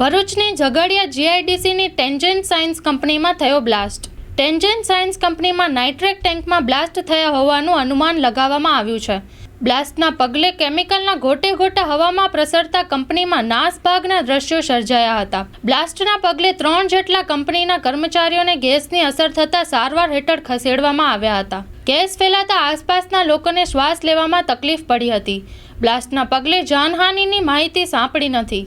ભરૂચની Jhagadia જીઆઈડીસીની tangent Science કંપનીમાં થયો બ્લાસ્ટ. ટેન્જન્ટ સાયન્સ કંપનીમાં નાઇટ્રેટ ટેન્કમાં બ્લાસ્ટ થયા હોવાનું અનુમાન લગાવવામાં આવ્યું છે. બ્લાસ્ટના પગલે કેમિકલના ગોટે ગોટા હવામાં પ્રસરતા કંપનીમાં નાસભાગના દ્રશ્યો સર્જાયા હતા. બ્લાસ્ટના પગલે ત્રણ જેટલા કંપનીના કર્મચારીઓને ગેસની અસર થતાં સારવાર હેઠળ ખસેડવામાં આવ્યા હતા. ગેસ ફેલાતા આસપાસના લોકોને શ્વાસ લેવામાં તકલીફ પડી હતી. બ્લાસ્ટના પગલે જાનહાનિની માહિતી સાંપડી નથી.